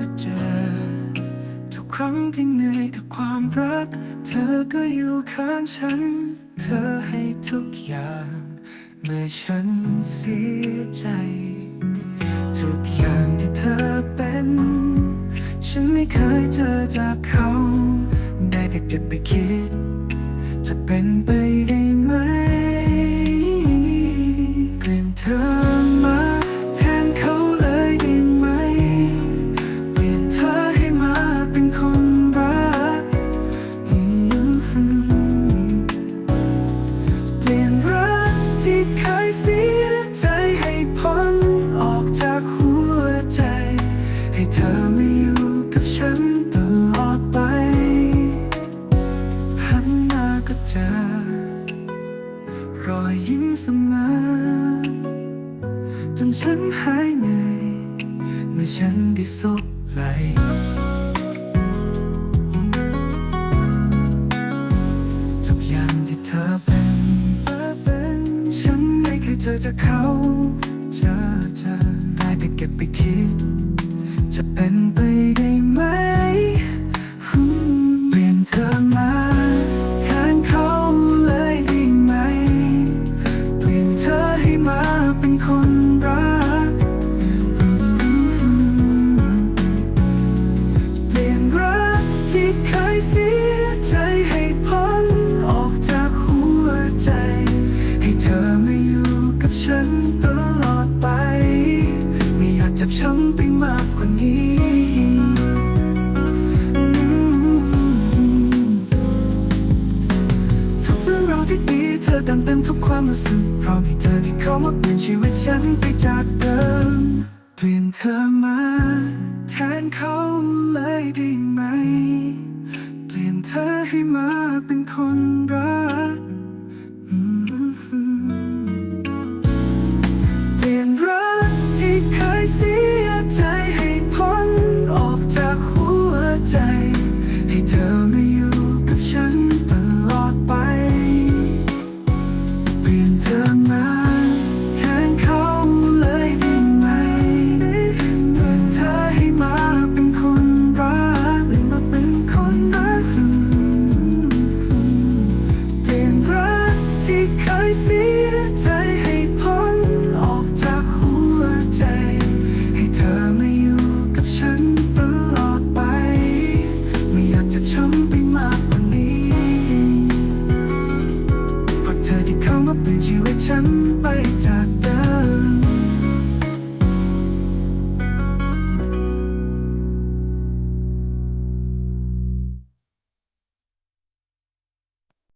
ก็เจอ ทุกครั้งที่เหนื่อยกับความรัก เธอก็อยู่ข้างฉัน เธอให้ทุกอย่าง เมื่อฉันเสียใจ ทุกอย่างที่เธอเป็น ฉันไม่เคยเจอจากเขา ได้แต่เก็บไปคิด มอจนฉันหายเหนื่อยเมื่อฉันได้สบไหลทุกอย่างที่เธอเป็นฉันไม่เคยเจอจากเขาเจอเธอ บช้ำไปมากกว่านี้ทุกเรื่องราวที่ดีเธอเติมเต็มทุกความรู้สึกเพราะมีเธอที่เข้ามาเปลี่ยนชีวิตฉันไปจากเดิมเปลี่ยนเธอมาแทนเขาเลยได้ไหม เปลี่ยนเธอให้มาเป็นคนรัก time.